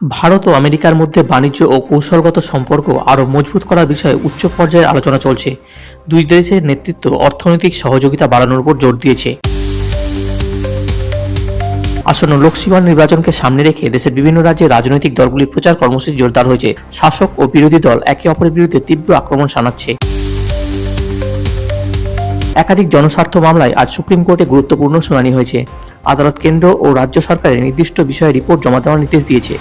ভারত ও আমেরিকার মধ্যে বাণিজ্য ও কৌশলগত সম্পর্ক আরও মজবুত করার বিষয়ে উচ্চ পর্যায়ের আলোচনা চলছে। দুই দেশের নেতৃত্ব অর্থনৈতিক সহযোগিতা বাড়ানোর উপর জোর দিয়েছে। আসন্ন লোকসভা নির্বাচনকে সামনে রেখে দেশের বিভিন্ন রাজ্যে রাজনৈতিক দলগুলির প্রচার কর্মসূচি জোরদার হয়েছে। শাসক ও বিরোধী দল একে অপরের বিরুদ্ধে তীব্র আক্রমণ শানাচ্ছে। একাধিক জনস্বার্থ মামলায় আজ সুপ্রিম কোর্টে গুরুত্বপূর্ণ শুনানি হয়েছে। আদালত কেন্দ্র ও রাজ্য সরকারের নির্দিষ্ট বিষয়ে রিপোর্ট জমা দেওয়ার নির্দেশ দিয়েছে।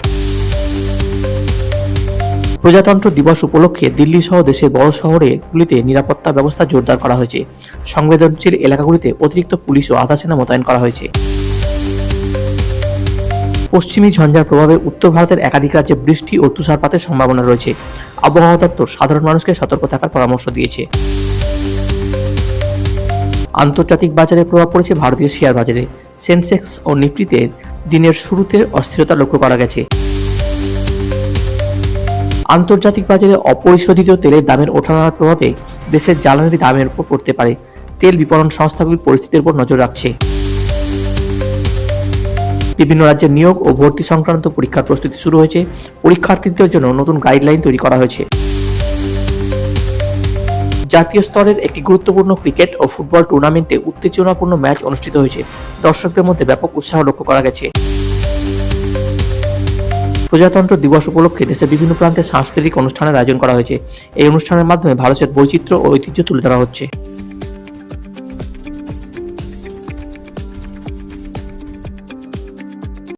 প্রজাতন্ত্র দিবস উপলক্ষে দিল্লি সহ দেশের বড় শহরেগুলিতে নিরাপত্তা ব্যবস্থা জোরদার করা হয়েছে। সংবেদনশীল এলাকাগুলিতে অতিরিক্ত পুলিশ ও আধা সেনা মোতায়েন করা হয়েছে। পশ্চিমী ঝঞ্ঝার প্রভাবে উত্তর ভারতের একাধিক রাজ্যে বৃষ্টি ও তুষারপাতের সম্ভাবনা রয়েছে। আবহাওয়া দপ্তর সাধারণ মানুষকে সতর্ক থাকার পরামর্শ দিয়েছে। আন্তর্জাতিক বাজারে প্রভাব পড়েছে ভারতীয় শেয়ার বাজারে। সেনসেক্স ও নিফটিতে দিনের শুরুতে অস্থিরতা লক্ষ্য করা গেছে। আন্তর্জাতিক বাজারে অপরিশোধিত তেলের দামের ওঠানার প্রভাবে দেশের জ্বালানির দামের উপর পড়তে পারে। তেল বিপণন সংস্থাগুলি পরিস্থিতির উপর নজর রাখছে। বিভিন্ন রাজ্যের নিয়োগ ও ভর্তি সংক্রান্ত পরীক্ষার প্রস্তুতি শুরু হয়েছে। পরীক্ষার্থীদের জন্য নতুন গাইডলাইন তৈরি করা হয়েছে। জাতীয় স্তরের একটি গুরুত্বপূর্ণ ক্রিকেট ও ফুটবল টুর্নামেন্টে উত্তেজনাপূর্ণ ম্যাচ অনুষ্ঠিত হয়েছে। দর্শকদের মধ্যে ব্যাপক উৎসাহ লক্ষ্য করা গেছে। প্রজাতন্ত্র দিবস উপলক্ষে দেশের বিভিন্ন প্রান্তে সাংস্কৃতিক অনুষ্ঠানের আয়োজন করা হয়েছে। এই অনুষ্ঠানের মাধ্যমে ভারতের বৈচিত্র্য ও ঐতিহ্য তুলে ধরা হচ্ছে।